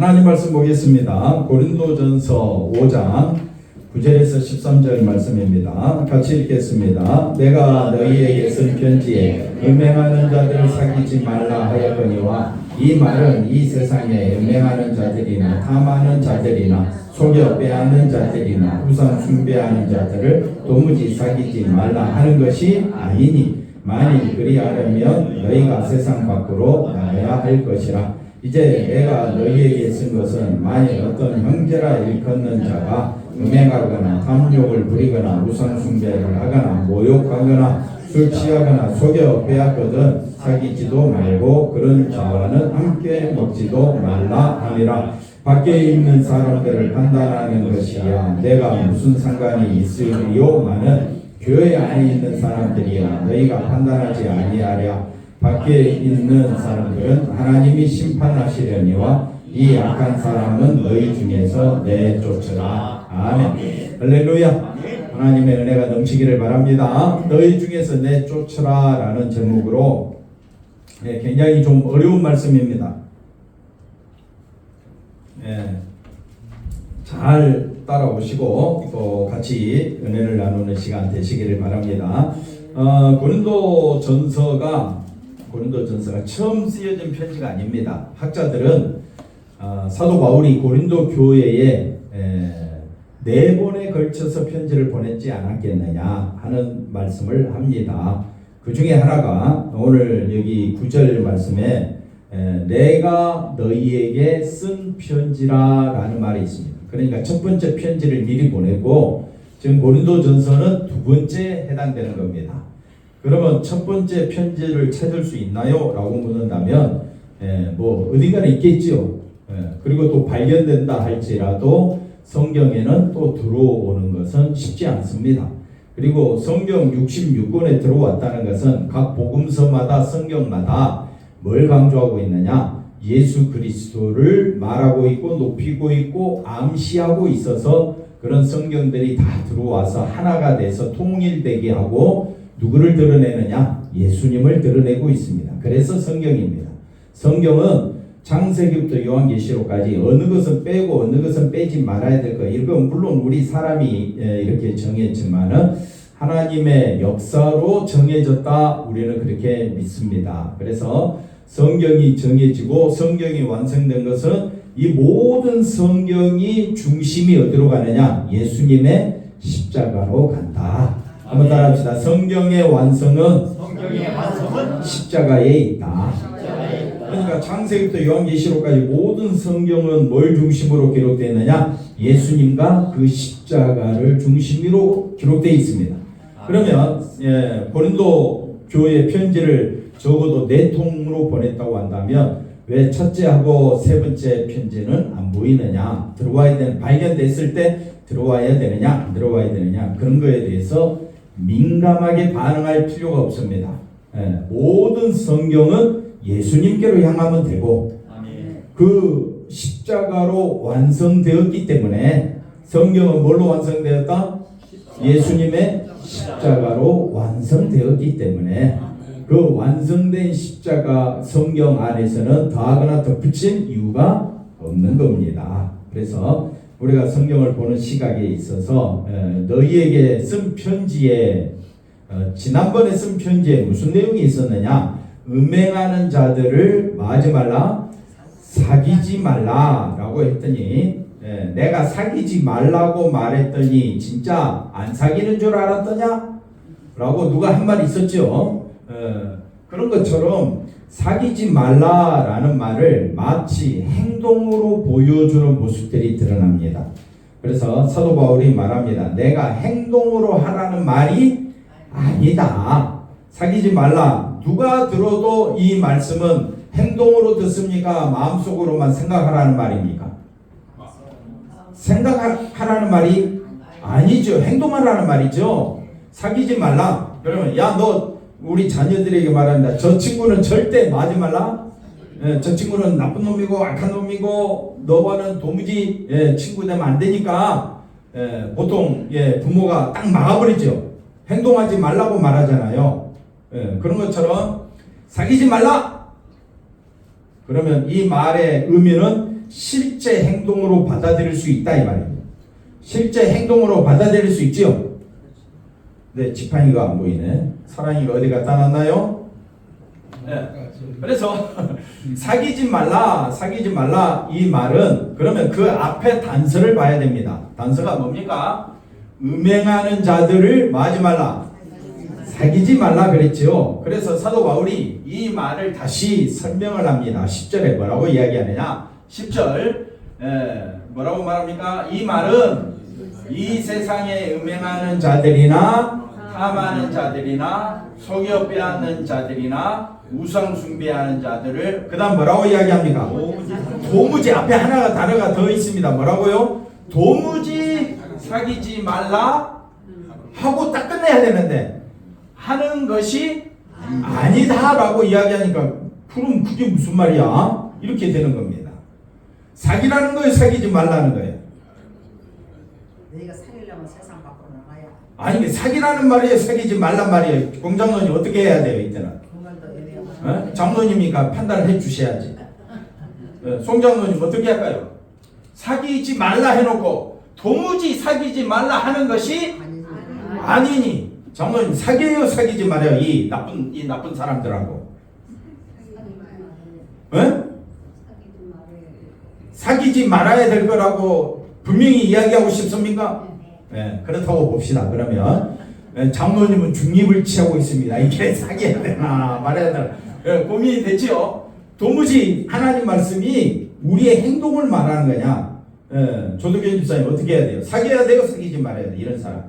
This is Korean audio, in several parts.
하나님 말씀 보겠습니다. 고린도전서 5장 9절에서 13절 말씀입니다. 같이 읽겠습니다. 내가 너희에게 쓴 편지에 음행하는 자들을 사귀지 말라 하였거니와 이 말은 이 세상에 음행하는 자들이나 탐하는 자들이나 속여 빼앗는 자들이나 우상 숭배하는 자들을 도무지 사귀지 말라 하는 것이 아니니 만일 그리하려면 너희가 세상 밖으로 나가야 할 것이라 이제 내가 너희에게 쓴 것은 만일 어떤 형제라 일컫는 자가 음행하거나 탐욕을 부리거나 우상 숭배를 하거나 모욕하거나 술 취하거나 속여 빼앗거든 사귀지도 말고 그런 자와는 함께 먹지도 말라 하니라. 밖에 있는 사람들을 판단하는 것이야. 내가 무슨 상관이 있으리요 마는 교회 안에 있는 사람들이야. 너희가 판단하지 아니하랴 밖에 있는 사람들은 하나님이 심판하시려니와 이 악한 사람은 너희 중에서 내쫓으라. 아멘. 할렐루야. 하나님의 은혜가 넘치기를 바랍니다. 너희 중에서 내쫓으라 라는 제목으로 네, 굉장히 좀 어려운 말씀입니다. 예, 잘 따라오시고 또 같이 은혜를 나누는 시간 되시기를 바랍니다. 어, 고린도 전서가 고린도 전서가 처음 쓰여진 편지가 아닙니다. 학자들은 어, 사도 바울이 고린도 교회에 에, 네 번에 걸쳐서 편지를 보냈지 않았겠느냐 하는 말씀을 합니다. 그 중에 하나가 오늘 여기 9절 말씀에 에, 내가 너희에게 쓴 편지라 라는 말이 있습니다. 그러니까 첫 번째 편지를 미리 보내고 지금 고린도 전서는 두 번째 해당되는 겁니다. 그러면 첫 번째 편지를 찾을 수 있나요? 라고 묻는다면 에, 뭐 어딘가는 있겠지요. 에, 그리고 또 발견된다 할지라도 성경에는 또 들어오는 것은 쉽지 않습니다. 그리고 성경 66권에 들어왔다는 것은 각 복음서마다 성경마다 뭘 강조하고 있느냐? 예수 그리스도를 말하고 있고 높이고 있고 암시하고 있어서 그런 성경들이 다 들어와서 하나가 돼서 통일되게 하고 누구를 드러내느냐? 예수님을 드러내고 있습니다. 그래서 성경입니다. 성경은 창세기부터 요한계시록까지 어느 것은 빼고 어느 것은 빼지 말아야 될 거. 이건 물론 우리 사람이 에, 이렇게 정했지만은 하나님의 역사로 정해졌다. 우리는 그렇게 믿습니다. 그래서 성경이 정해지고 성경이 완성된 것은 이 모든 성경이 중심이 어디로 가느냐? 예수님의 십자가로 간다. 한번 따라합시다. 성경의 완성은 성경의 완성은 십자가에 있다. 십자가에 있다. 그러니까 창세기부터 요한계시록까지 모든 성경은 뭘 중심으로 기록되느냐? 예수님과 그 십자가를 중심으로 기록되어 있습니다. 그러면 예, 고린도 교회 편지를 적어도 네 통으로 보냈다고 한다면 왜 첫째하고 세 번째 편지는 안 보이느냐? 들어와야 되는 발견됐을 때 들어와야 되느냐? 안 들어와야 되느냐? 그런 거에 대해서 민감하게 반응할 필요가 없습니다. 예, 모든 성경은 예수님께로 향하면 되고 아멘. 그 십자가로 완성되었기 때문에 성경은 뭘로 완성되었다? 예수님의 십자가로 완성되었기 때문에 그 완성된 십자가 성경 안에서는 더하거나 덧붙일 이유가 없는 겁니다. 그래서 우리가 성경을 보는 시각에 있어서 에, 너희에게 쓴 편지에 어, 지난번에 쓴 편지에 무슨 내용이 있었느냐? 음행하는 자들을 마지 말라, 사귀지 말라라고 했더니 예, 내가 사귀지 말라고 말했더니 진짜 안 사귀는 줄 알았더냐? 라고 누가 한 말 있었죠. 예, 그런 것처럼 사귀지 말라라는 말을 마치 행동으로 보여주는 모습들이 드러납니다. 그래서 사도 바울이 말합니다. 내가 행동으로 하라는 말이 아니다. 사귀지 말라. 누가 들어도 이 말씀은 행동으로 듣습니까? 마음속으로만 생각하라는 말입니까? 생각하라는 말이 아니죠. 행동하라는 말이죠. 사귀지 말라. 그러면 야 너 우리 자녀들에게 말한다. 저 친구는 절대 맞지 말라. 예, 저 친구는 나쁜 놈이고 악한 놈이고 너와는 도무지 예, 친구 되면 안 되니까 예, 보통 예, 부모가 딱 막아버리죠. 행동하지 말라고 말하잖아요. 예, 그런 것처럼 사귀지 말라. 그러면 이 말의 의미는 실제 행동으로 받아들일 수 있다 이 말입니다. 실제 행동으로 받아들일 수 있지요. 네, 지팡이가 안 보이네. 사랑이가 어디 갖다 놨나요? 네. 그래서 사귀지 말라, 사귀지 말라 이 말은 그러면 그 앞에 단서를 봐야 됩니다. 단서가 뭡니까? 음행하는 자들을 뭐 하지 말라. 사귀지 말라 그랬죠. 그래서 사도 바울이 이 말을 다시 설명을 합니다. 10절에 뭐라고 이야기하느냐? 10절 에, 뭐라고 말합니까? 이 말은 이 세상에 음행하는 자들이나 탐하는 자들이나 속여 빼앗는 자들이나 우상 숭배하는 자들을 그다음 뭐라고 이야기합니까? 도무지 앞에 하나가 단어가 더 있습니다. 뭐라고요? 도무지 사귀지 말라 하고 딱 끝내야 되는데 하는 것이 아니다라고 이야기하니까 그럼 그게 무슨 말이야? 이렇게 되는 겁니다. 사귀라는 거예요, 사귀지 말라는 거예요. 아니 사귀라는 말이에요, 사귀지 말란 말이에요. 공장론이 어떻게 해야 돼요, 이때는? 어? 장로님이니까 판단을 해 주셔야지. 어, 송 장로님 어떻게 할까요? 사귀지 말라 해놓고 도무지 사귀지 말라 하는 것이 아니니 장로님 사귀어요, 사귀지 말아요, 이 나쁜 이 나쁜 사람들하고. 어? 사귀지 말아야 될 거라고 분명히 이야기하고 싶습니까? 예, 그렇다고 봅시다. 그러면 예, 장로님은 중립을 취하고 있습니다. 이게 사귀어야 되나 말아야 되나 예, 고민이 되지요. 도무지 하나님 말씀이 우리의 행동을 말하는 거냐? 예, 조덕현 집사님 어떻게 해야 돼요? 사귀어야 돼요, 사귀지 말아야 돼? 이런 사람.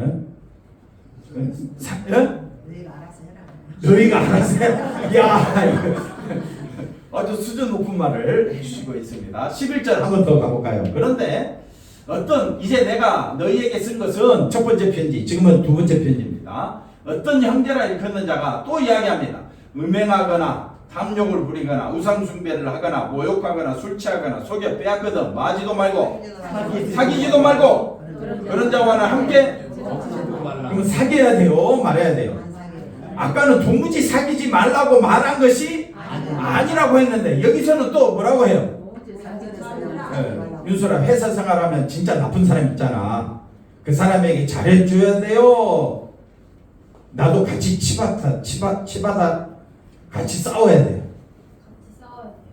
예? 예? 사, 예? 너희가 알아서 해라 너희가 알아서 야 아주 수준 높은 말을 해주시고 있습니다. 11절 한 번 더 가볼까요? 그런데 어떤 이제 내가 너희에게 쓴 것은 첫 번째 편지, 지금은 두 번째 편지입니다. 어떤 형제라 일컫는 자가 또 이야기합니다. 음행하거나 탐욕을 부리거나 우상 숭배를 하거나 모욕하거나 술 취하거나 속여 빼앗거든 마지도 말고 사귀지도 말고 그런 자와는 함께 그러면 사귀어야 돼요, 말해야 돼요. 아까는 도무지 사귀지 말라고 말한 것이 아니라고 했는데 여기서는 또 뭐라고 해요? 예, 윤소라 회사 생활하면 진짜 나쁜 사람 있잖아. 그 사람에게 잘해줘야 돼요. 나도 같이 치받아 치받 치받아 같이 싸워야 돼요.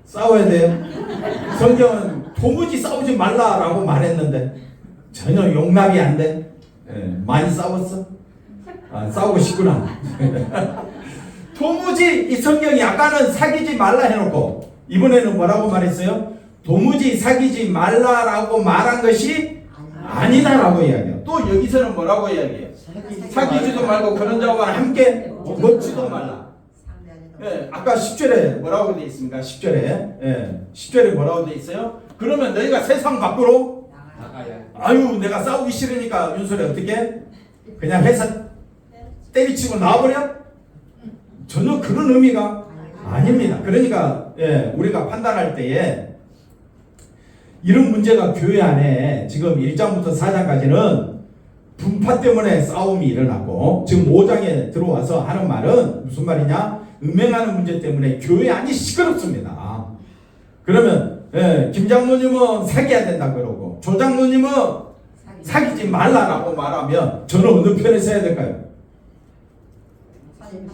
싸워야 돼요. 성경은 도무지 싸우지 말라라고 말했는데 전혀 용납이 안 돼. 예, 많이 싸웠어? 아, 싸우고 싶구나. 도무지 이 성경이 아까는 사귀지 말라 해놓고 이번에는 뭐라고 말했어요? 도무지 사귀지 말라라고 말한 것이 아니다라고 이야기해요. 또 여기서는 뭐라고 이야기해요? 사귀지도 말고 그런 자와 함께 먹지도 말라. 예, 아까 10절에 뭐라고 돼 있습니까? 10절에. 예, 10절에 뭐라고 돼 있어요? 그러면 너희가 세상 밖으로 나가야 아유 내가 싸우기 싫으니까 윤소리 어떻게? 그냥 회사 때리치고 나와버려? 전혀 그런 의미가 아닙니다. 그러니까 예, 우리가 판단할 때에 이런 문제가 교회 안에 지금 1장부터 4장까지는 분파 때문에 싸움이 일어나고 지금 5장에 들어와서 하는 말은 무슨 말이냐? 음행하는 문제 때문에 교회 안이 시끄럽습니다. 그러면 예, 김 장로님은 사귀어야 된다 그러고 조 장로님은 사귀 지 말라라고 말하면 저는 어느 편에 서야 될까요?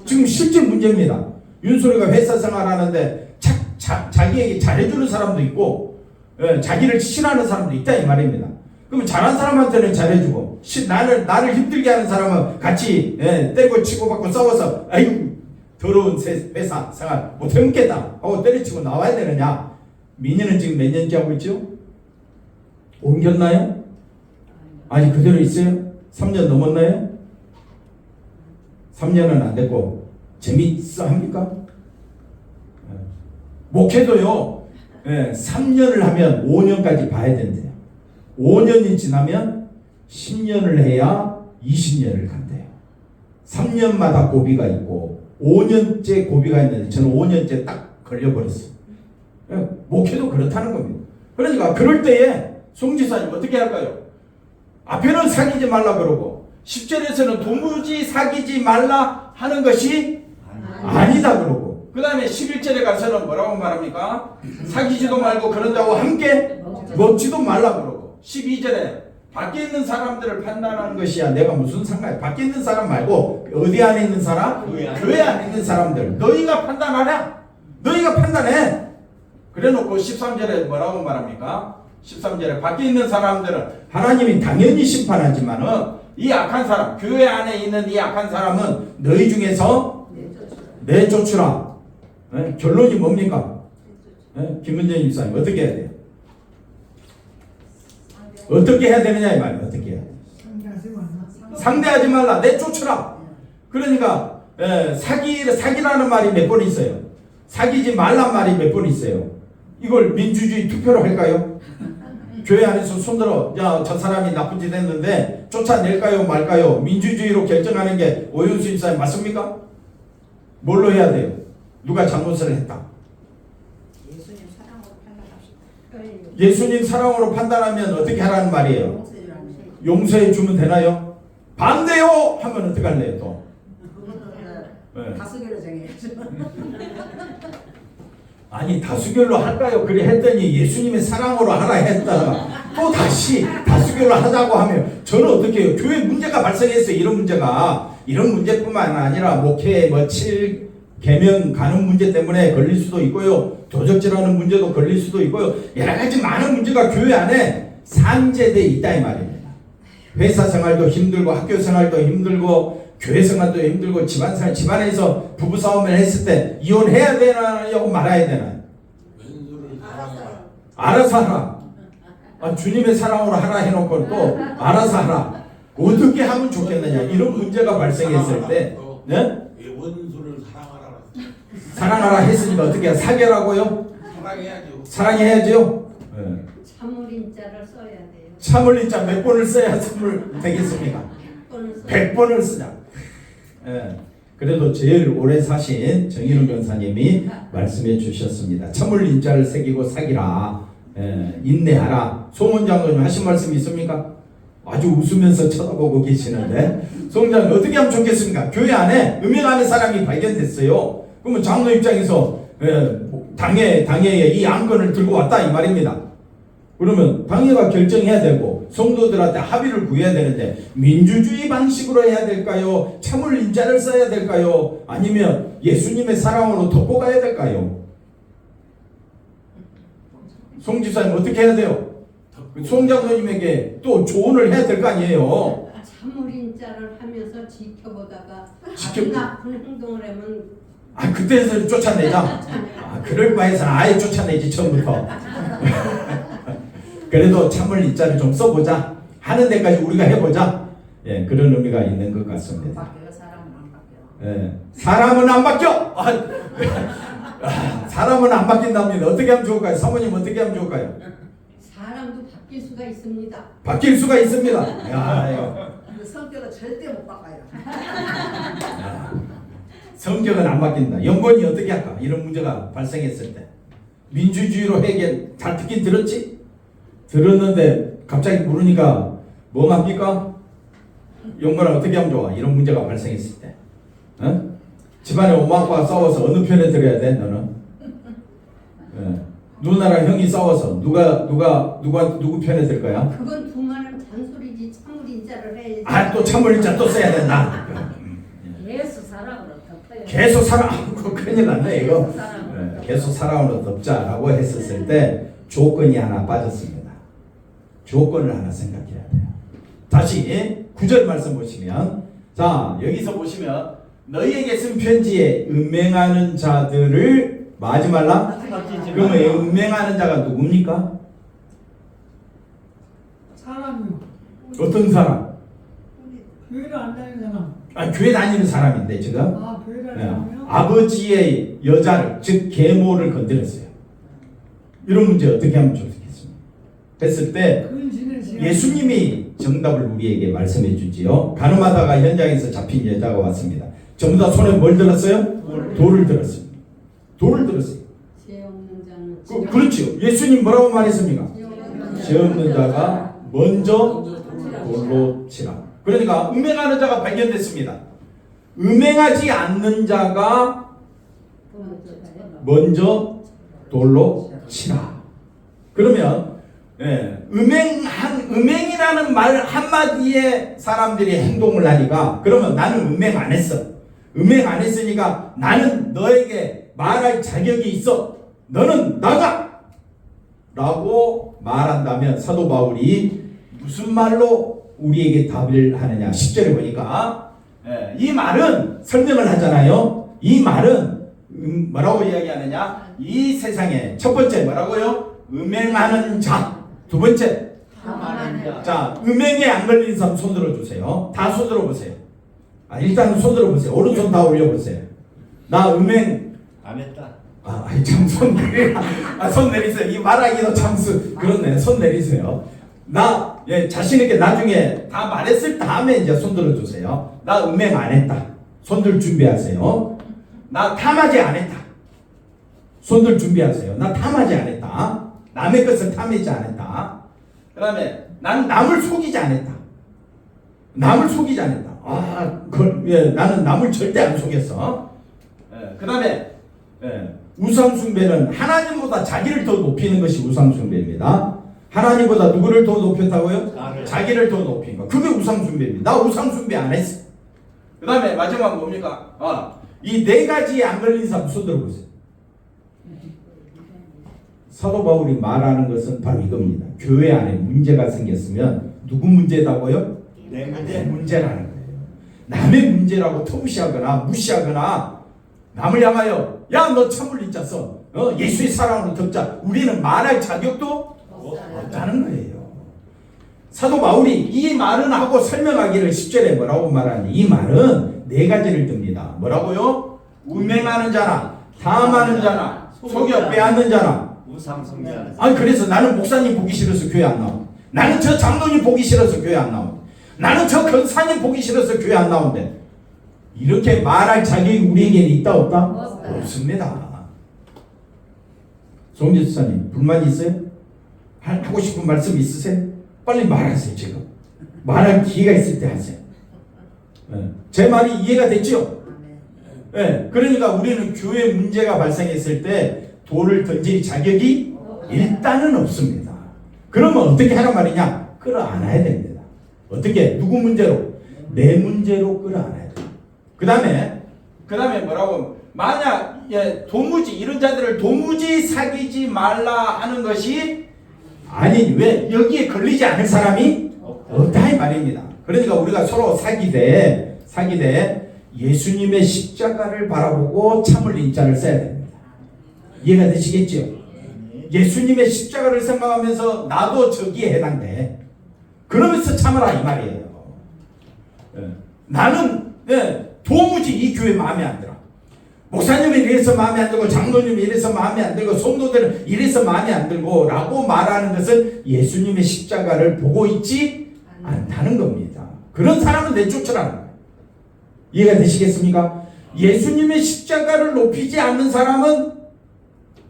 지금 실제 문제입니다. 윤소리가 회사 생활하는데 자, 자, 자기에게 잘해주는 사람도 있고 예, 자기를 싫어하는 사람도 있다 이 말입니다. 그러면 잘한 사람한테는 잘해주고 시, 나를 나를 힘들게 하는 사람은 같이 예, 때리고 치고 받고 싸워서 아이고 더러운 세- 회사 생활 못 해먹겠다 하고 때려치고 나와야 되느냐? 민희는 지금 몇 년째 하고 있죠? 옮겼나요? 아니 그대로 있어요? 3년 넘었나요? 3년은 안 됐고 재밌어 합니까? 예. 목회도요. 예, 3년을 하면 5년까지 봐야 된대요. 5년이 지나면 10년을 해야 20년을 간대요. 3년마다 고비가 있고 5년째 고비가 있는데 저는 5년째 딱 걸려버렸어요. 예, 목회도 그렇다는 겁니다. 그러니까 그럴 때에 송지사님 어떻게 할까요? 앞에는 사귀지 말라 그러고 10절에서는 도무지 사귀지 말라 하는 것이 아니다 그러고 그 다음에 11절에 가서는 뭐라고 말합니까? 사귀지도 말고 그런 자와 함께 먹지도 말라 그러고 12절에 밖에 있는 사람들을 판단하는 것이야 내가 무슨 상관이야 밖에 있는 사람 말고 어디 안에 있는 사람? 교회 안에. 교회 안에 있는 사람들 너희가 판단하라 너희가 판단해 그래 놓고 13절에 뭐라고 말합니까? 13절에 밖에 있는 사람들은 하나님이 당연히 심판하지만은 이 악한 사람 교회 안에 있는 이 악한 사람은 너희 중에서 내쫓으라 예? 결론이 뭡니까? 예? 김은재 집사님 어떻게 해야 돼요? 어떻게 해야 되느냐 이 말이에요. 어떻게 해야 돼? 상대하지 말라. 내쫓으라. 그러니까 예, 사기 사기라는 말이 몇 번 있어요. 사기지 말란 말이 몇 번 있어요. 이걸 민주주의 투표로 할까요? 교회 안에서 손들어 야저 사람이 나쁜 짓 했는데 쫓아낼까요 말까요? 민주주의로 결정하는 게 오윤수 집사님 맞습니까? 뭘로 해야 돼요? 누가 잘못을 했다. 예수님 사랑으로 판단합시다. 예수님 사랑으로 판단하면 어떻게 하라는 말이에요? 용서해 주면 되나요? 반대요 하면 어떻게 할래요 또? 네. 다수결로 정해야죠. 아니 다수결로 할까요? 그래 했더니 예수님의 사랑으로 하라 했다가 또 다시 다수결로 하자고 하면 저는 어떻게 해요? 교회 문제가 발생했어요. 이런 문제가 이런 문제뿐만 아니라 목회 뭐 칠 개명 가는 문제 때문에 걸릴 수도 있고요. 도적질하는 문제도 걸릴 수도 있고요. 여러 가지 많은 문제가 교회 안에 산재돼 있다 이 말입니다. 회사 생활도 힘들고 학교 생활도 힘들고 교회 생활도 힘들고 집안 생활 집안에서 부부 싸움을 했을 때 이혼해야 되나요 말아야 사랑하라. 알아서 하라. 아, 주님의 사랑으로 하라 해놓고 또 알아서 하라. 어떻게 하면 좋겠느냐 이런 문제가 발생했을 때 네? 사랑하라. 했으니까 어떻게 해야 사결하고요? 사랑해야죠. 사랑해야죠. 네. 참을인자를 써야 돼요. 참을 인자 몇 번을 써야 참을 되겠습니까? 또는 써. 100번을 쓰자. 예. 그래도 제일 오래 사신 정인훈 변사님이 말씀해 주셨습니다. 참을 인자를 새기고 사기라. 예, 인내하라. 송원장님 하신 말씀 있습니까? 아주 웃으면서 쳐다보고 계시는데 송장님 어떻게 하면 좋겠습니까? 교회 안에 음행하는 사람이 발견됐어요. 그러면 장로 입장에서 예, 당회 당회에 이 안건을 들고 왔다 이 말입니다. 그러면 당회가 결정해야 되고 성도들한테 합의를 구해야 되는데 민주주의 방식으로 해야 될까요? 참을 인자를 써야 될까요? 아니면 예수님의 사랑으로 덮고 가야 될까요? 송 집사님 어떻게 해야 돼요? 송 장로님에게 또 조언을 해야 될 거 아니에요? 참을 인자를 하면서 지켜보다가 지켜- 나쁜 행동을 하면 아 그때서 쫓아내자. 아 그럴 바에서 아예 쫓아내지 처음부터. 그래도 참을 인자를 좀 써보자. 하는 데까지 우리가 해보자. 예 그런 의미가 있는 것 같습니다. 바뀌어 사람은 안 바뀌어. 예, 사람은 안 바뀌어. 아, 아, 사람은 안 바뀐답니다. 어떻게 하면 좋을까요? 사모님 어떻게 하면 좋을까요? 사람도 바뀔 수가 있습니다. 바뀔 수가 있습니다. 야. 그 성격은 절대 못 바꿔요. 야, 성격은 안 바뀐다. 영권이 어떻게 할까? 이런 문제가 발생했을 때 민주주의로 해결 잘 듣긴 들었지? 들었는데 갑자기 물으니까 뭐 합니까? 영권을 어떻게 하면 좋아? 이런 문제가 발생했을 때, 어? 집안에 엄마 아빠가 싸워서 어느 편에 들어야 돼? 너는? 예. 누나랑 형이 싸워서 누가 누가 누가 누구 편에 들 거야? 그건 두말은 잔소리지 참을 인자를 해야지. 아또 참을 자또 써야 된다. 예수 사랑으로. 계속 살아. 그거 큰일 났네 이거. 예, 계속 살아오는 덮자라고 했었을 때 조건이 하나 빠졌습니다. 조건을 하나 생각해야 돼요. 다시 구절 말씀 보시면 자 여기서 보시면 너희에게 쓴 편지에 음행하는 자들을 마지 말라. 그러면 이 음행하는 자가 누굽니까? 사람이요. 어떤 사람? 교회를 안 다니는 사람. 아, 교회 다니는 사람인데 지금 아, 예, 아버지의 여자를 즉 계모를 건드렸어요. 이런 문제 어떻게 하면 좋겠습니까? 했을 때 예수님이 정답을 우리에게 말씀해 주지요. 가늠하다가 현장에서 잡힌 여자가 왔습니다. 전부 다 손에 뭘 들었어요? 돌을 들었습니다. 돌을 들었어요. 그, 그렇죠. 예수님 뭐라고 말했습니까? 죄 없는 자가 먼저 돌로 치라. 그러니까 음행하는 자가 발견됐습니다. 음행하지 않는 자가 먼저 돌로 치라. 그러면 예, 음행한 음행이라는 말 한마디에 사람들이 행동을 하니까 그러면 나는 음행 안 했어. 음행 안 했으니까 나는 너에게 말할 자격이 있어. 너는 나가. 라고 말한다면 사도 바울이 무슨 말로 우리에게 답을 하느냐 10절에 보니까 예, 이 말은 설명을 하잖아요. 이 말은 음, 뭐라고 이야기하느냐? 이 세상에 첫 번째 뭐라고요? 음행하는 자. 두 번째 자 음행에 안 걸린 사람 손 들어주세요. 다 손 들어보세요. 아, 일단 손 들어보세요. 오른손 다 올려보세요. 나 음행 안 했다. 아, 참손 내리, 아, 손 내리세요. 이 말하기도 참수 그렇네. 손 내리세요. 나 예, 자신 있게 나중에 다 말했을 다음에 이제 손 들어 주세요. 나 음행 안 했다. 손들 준비하세요. 나 탐하지 안 했다. 손들 준비하세요. 나 탐하지 안 했다. 남의 것을 탐하지 안 했다. 그 다음에 난 남을 속이지 않았다. 남을 속이지 않았다. 아, 그, 예, 나는 남을 절대 안 속였어. 예, 그 다음에 예, 우상 숭배는 하나님보다 자기를 더 높이는 것이 우상 숭배입니다. 하나님보다 누구를 더 높였다고요? 나를. 자기를 더 높인 거. 그게 우상 숭배입니다. 나 우상 숭배 안 했어. 그 다음에 마지막 뭡니까? 아, 이네 가지에 안 걸린 사람 손 들어보세요. 사도 바울이 말하는 것은 바로 이겁니다. 교회 안에 문제가 생겼으면 누구 문제다고요? 내내 문제. 문제라는 거예요. 남의 문제라고 터무시하거나 무시하거나 남을 향하여 야 너 참을 잊자서 어, 예수의 사랑으로 덮자 우리는 말할 자격도 없다는 거예요. 사도 바울이 이 말은 하고 설명하기를 10절에 뭐라고 말하니 이 말은 네 가지를 듭니다. 뭐라고요? 운명하는 자나 탐하는 자나 속여 빼앗는 자나 우상 숭배하는 아니 그래서 나는 목사님 보기 싫어서 교회 안 나오. 나는 저 장로님 보기 싫어서 교회 안 나오. 나는 저 권사님 보기 싫어서 교회 안 나온대. 이렇게 말할 자격이 우리에게는 있다 없다? 없다. 없습니다. 송지 수사님 불만 있어요? 할- 하고 싶은 말씀 있으세요? 빨리 말하세요 지금. 말할 기회가 있을 때 하세요. 예. 제 말이 이해가 됐죠? 예, 그러니까 우리는 교회 문제가 발생했을 때 돌을 던질 자격이 일단은 없습니다. 그러면 어떻게 하란 말이냐? 끌어안아야 됩니다. 어떻게? 누구 문제로? 내 문제로 끌어안아야 돼요. 그 다음에, 그 다음에 뭐라고? 만약, 예, 도무지, 이런 자들을 도무지 사귀지 말라 하는 것이 아니, 왜? 여기에 걸리지 않을 사람이 없다 이 말입니다. 그러니까 우리가 서로 사귀되 사귀되 예수님의 십자가를 바라보고 참을 인자를 써야 됩니다. 이해가 되시겠죠? 예수님의 십자가를 생각하면서 나도 저기에 해당돼. 그러면서 참으라 이 말이에요. 예. 나는 예, 도무지 이 교회 마음에 안 들어. 목사님이 이래서 마음에 안 들고 장로님이 이래서 마음에 안 들고 성도들은 이래서 마음에 안 들고 라고 말하는 것은 예수님의 십자가를 보고 있지 않다는 겁니다. 그런 사람은 내쫓으라는 거예요. 이해가 되시겠습니까? 예수님의 십자가를 높이지 않는 사람은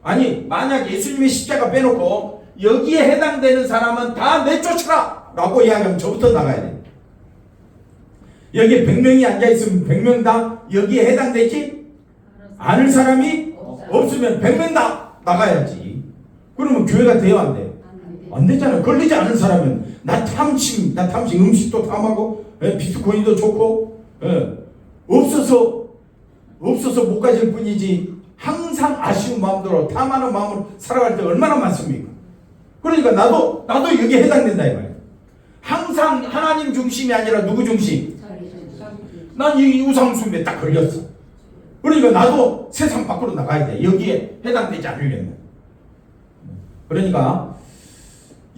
아니 만약 예수님의 십자가 빼놓고 여기에 해당되는 사람은 다 내쫓으라 라고 이야기하면 저부터 나가야 돼요. 여기에 100명이 앉아있으면 100명 다 여기에 해당되지 않을 사람이 없으면 100명 다 나가야지. 그러면 교회가 돼요 안 돼요? 안 되잖아요. 걸리지 않은 사람은 나 탐심, 나 탐심 음식도 탐하고 예, 비트코인도 좋고 예, 없어서 없어서 못 가질 뿐이지 항상 아쉬운 마음대로 탐하는 마음으로 살아갈 때 얼마나 많습니까? 그러니까 나도 나도 여기에 해당된다 이 말이에요. 항상 하나님 중심이 아니라 누구 중심? 난이 우상 숭배 딱 걸렸어. 그러니까 나도 세상 밖으로 나가야 돼. 여기에 해당되지 않으려면. 그러니까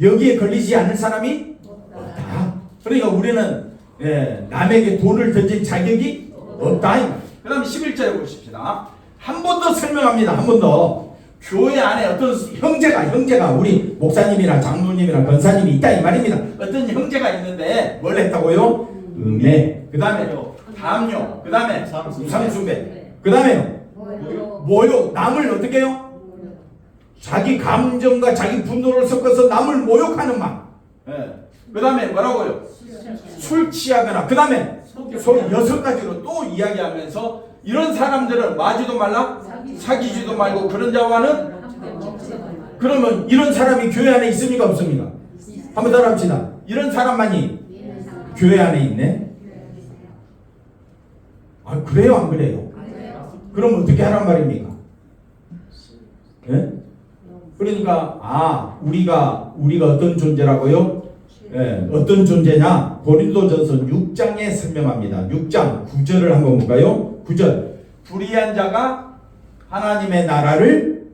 여기에 걸리지 않을 사람이 없다. 그러니까 우리는 예, 남에게 돈을 던질 자격이 없다. 그 다음에 11절에 보십시다. 한 번 더 설명합니다. 한 번 더. 교회 안에 어떤 형제가, 형제가, 우리 목사님이나 장로님이나 권사님이 있다. 이 말입니다. 어떤 형제가 있는데 뭘 했다고요? 음해. 그 다음에 담요. 그 다음에 우상숭배. 그 다음에 모욕. 남을 어떻게 해요? 자기 감정과 자기 분노를 섞어서 남을 모욕하는 말. 예. 그 다음에 뭐라고요? 술 취하거나 그 다음에 소 여섯 가지로 또 이야기하면서 이런 사람들은 마지도 말라 사귀지도 말고 그런 자와는 그러면 이런 사람이 교회 안에 있습니까 없습니까? 한번 따라 합시다. 이런 사람만이 교회 안에 있네. 아 그래요 안 그래요? 그럼 어떻게 하란 말입니까? 예? 그러니까 아 우리가 우리가 어떤 존재라고요? 예, 어떤 존재냐? 고린도전서 6장에 설명합니다. 6장 9절을 한번 볼까요? 9절 불의한 자가 하나님의 나라를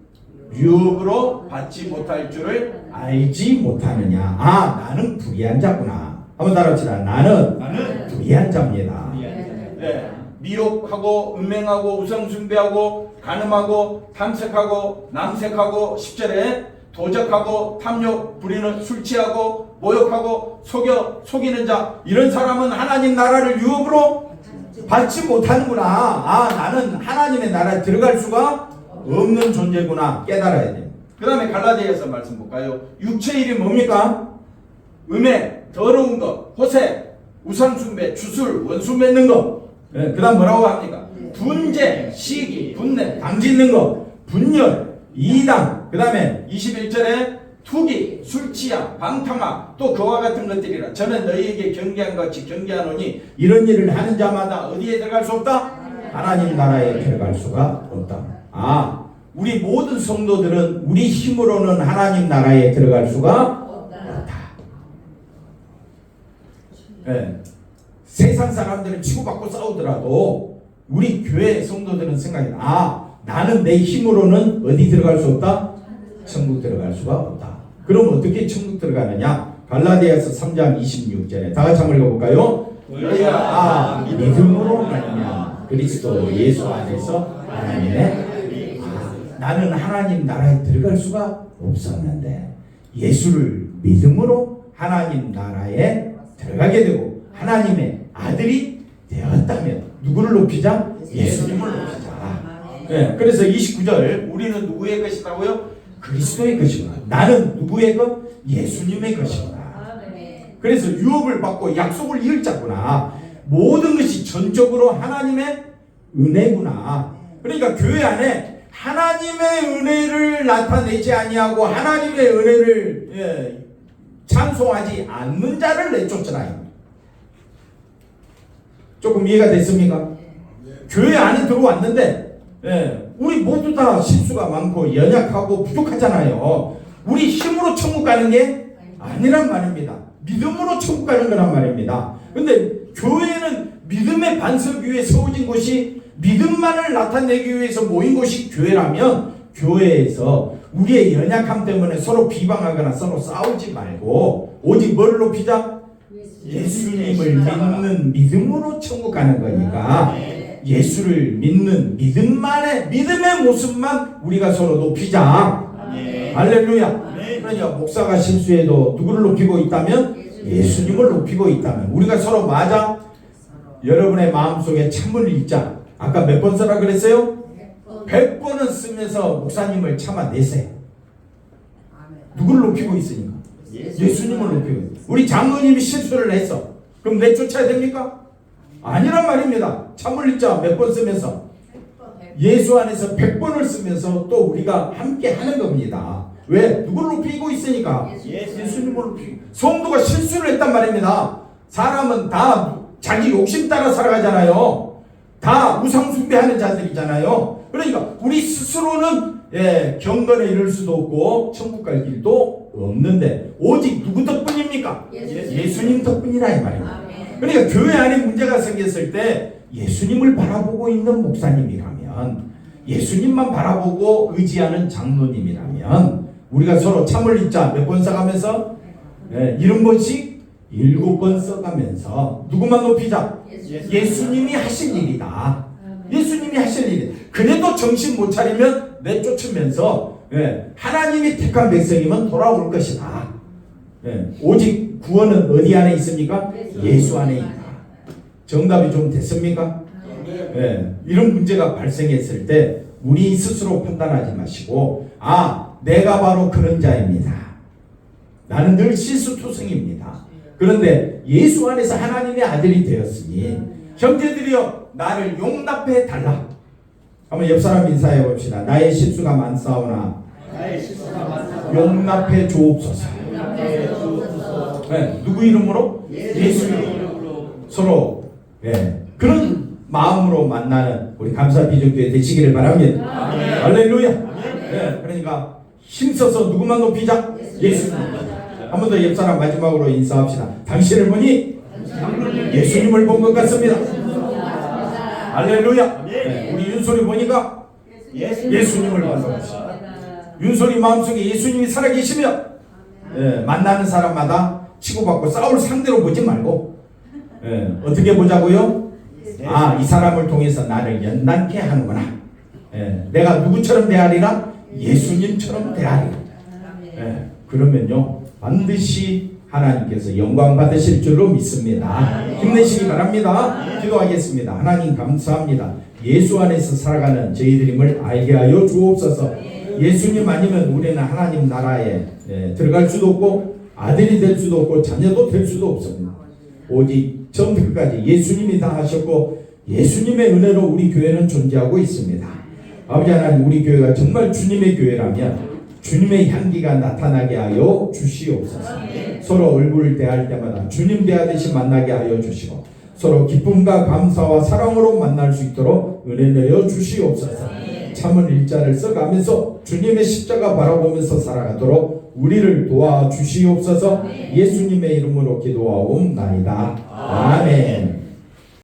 유업으로 받지 못할 줄을 알지 못하느냐? 아 나는 불의한 자구나. 한번 따라합시다. 나는 나는 불의한 자입니다. 우리한테 네. 미혹하고 음행하고 우상숭배하고 간음하고 탐색하고 남색하고 10절에 도적하고 탐욕 부리는 술 취하고 모욕하고 속여 속이는 자 이런 사람은 하나님 나라를 유업으로 받지 못하는구나. 아 나는 하나님의 나라에 들어갈 수가 없는 존재구나. 깨달아야 돼그 다음에 갈라디아서 말씀 볼까요? 육체 일이 뭡니까? 음행 더러운 것 호세 우상숭배 주술 원수 맺는 것 예, 그 다음 뭐라고 합니까? 분재, 시기, 분내, 당짓는 것, 분열, 이당, 그 다음에 21절에 투기, 술취함, 방탕함, 또 그와 같은 것들이라. 저는 너희에게 경계한 같이 경계하노니 이런 일을 하는 자마다 어디에 들어갈 수 없다? 하나님 나라에 들어갈 수가 없다. 아, 우리 모든 성도들은 우리 힘으로는 하나님 나라에 들어갈 수가 없다. 예. 세상 사람들은 치고받고 싸우더라도 우리 교회 성도들은 생각이 아 나는 내 힘으로는 어디 들어갈 수 없다? 천국 들어갈 수가 없다. 그럼 어떻게 천국 들어가느냐? 갈라디아서 3장 26절에 다 같이 한번 읽어볼까요? 너희가 아 믿음으로 말미암아 그리스도 예수 안에서 하나님의 아, 나는 하나님 나라에 들어갈 수가 없었는데 예수를 믿음으로 하나님 나라에 들어가게 되고 하나님의 아들이 되었다면 누구를 높이자? 예수님을 높이자. 네, 그래서 29절 우리는 누구의 것이라고요? 그리스도의 것이구나. 나는 누구의 것? 예수님의 것이구나. 그래서 유업을 받고 약속을 이을 자구나. 모든 것이 전적으로 하나님의 은혜구나. 그러니까 교회 안에 하나님의 은혜를 나타내지 아니하고 하나님의 은혜를 예, 찬송하지 않는 자를 내쫓으라. 조금 이해가 됐습니까? 교회 안에 들어왔는데 예, 우리 모두 다 실수가 많고 연약하고 부족하잖아요. 우리 힘으로 천국 가는 게 아니란 말입니다. 믿음으로 천국 가는 거란 말입니다. 근데 교회는 믿음의 반석 위에 세워진 곳이 믿음만을 나타내기 위해서 모인 곳이 교회라면 교회에서 우리의 연약함 때문에 서로 비방하거나 서로 싸우지 말고 오직 뭘 높이자? 예수님을 믿는 믿음으로 천국 가는 거니까 예수를 믿는 믿음만의 믿음의 모습만 우리가 서로 높이자. 할렐루야. 그러니까 목사가 실수해도 누구를 높이고 있다면 예수님을 높이고 있다면 우리가 서로 맞아 여러분의 마음속에 참을 읽자. 아까 몇 번 써라 그랬어요? 100번은 쓰면서 목사님을 참아내세요. 누구를 높이고 있으니까? 예수님을 높이고 있어요. 우리 장로님이 실수를 했어. 그럼 내쫓아야 됩니까? 아니란 말입니다. 참을 읽자 몇 번 쓰면서 예수 안에서 100번을 쓰면서 또 우리가 함께 하는 겁니다. 왜? 누구를 높이고 있으니까 예수님을 높이고 성도가 실수를 했단 말입니다. 사람은 다 자기 욕심 따라 살아가잖아요. 다 우상 숭배하는 자들이잖아요. 그러니까 우리 스스로는 예, 경건에 이를 수도 없고 천국 갈 길도 없는데 오직 누구 덕분입니까? 예수님 덕분이라 이 말입니다. 그러니까 교회 안에 문제가 생겼을 때 예수님을 바라보고 있는 목사님이라면 예수님만 바라보고 의지하는 장로님이라면 우리가 서로 참을 읽자 몇 번 써가면서 네, 일흔 번씩 일곱 번 써가면서 누구만 높이자 예수님이 하신 일이다. 예수님이 하신 일이. 그래도 정신 못 차리면 내쫓으면서 예, 하나님이 택한 백성이면 돌아올 것이다. 예, 오직 구원은 어디 안에 있습니까? 예수 안에 있다. 정답이 좀 됐습니까? 예, 이런 문제가 발생했을 때 우리 스스로 판단하지 마시고 아 내가 바로 그런 자입니다. 나는 늘 실수투성입니다. 그런데 예수 안에서 하나님의 아들이 되었으니 형제들이여 나를 용납해 달라. 한번 옆 사람 인사해 봅시다. 나의 실수가 많사오나 용납해 주옵소서. 네, 누구 이름으로? 예수 이름으로 서로 예, 그런 마음으로 만나는 우리 감사 비전교회 되시기를 바랍니다. 할렐루야. 예, 그러니까 힘써서 누구만 높이자? 예수. 한번 더 옆 사람 마지막으로 인사합시다. 당신을 보니 예수님을 본 것 같습니다. 할렐루야. 예, 우리 윤솔이 보니까 예수님 을 만나봅시다. 윤솔이 마음속에 예수님이 살아계시며 예, 만나는 사람마다 치고받고 싸울 상대로 보지 말고 예, 어떻게 보자고요? 아, 이 사람을 통해서 나를 연단케 하는구나. 예, 내가 누구처럼 대하리라? 예수님처럼 대하리라. 예, 그러면요 반드시 하나님께서 영광 받으실 줄로 믿습니다. 힘내시기 바랍니다. 기도하겠습니다. 하나님 감사합니다. 예수 안에서 살아가는 저희들임을 알게 하여 주옵소서. 예수님 아니면 우리는 하나님 나라에 예, 들어갈 수도 없고 아들이 될 수도 없고 자녀도 될 수도 없습니다. 오직 전부까지 예수님이 다 하셨고 예수님의 은혜로 우리 교회는 존재하고 있습니다. 아버지 하나님 우리 교회가 정말 주님의 교회라면 주님의 향기가 나타나게 하여 주시옵소서. 서로 얼굴을 대할 때마다 주님 대하듯이 만나게 하여 주시고 서로 기쁨과 감사와 사랑으로 만날 수 있도록 은혜 내려 주시옵소서. 참은 일자를 써가면서 주님의 십자가 바라보면서 살아가도록 우리를 도와 주시옵소서. 예수님의 이름으로 기도하옵나이다. 아멘.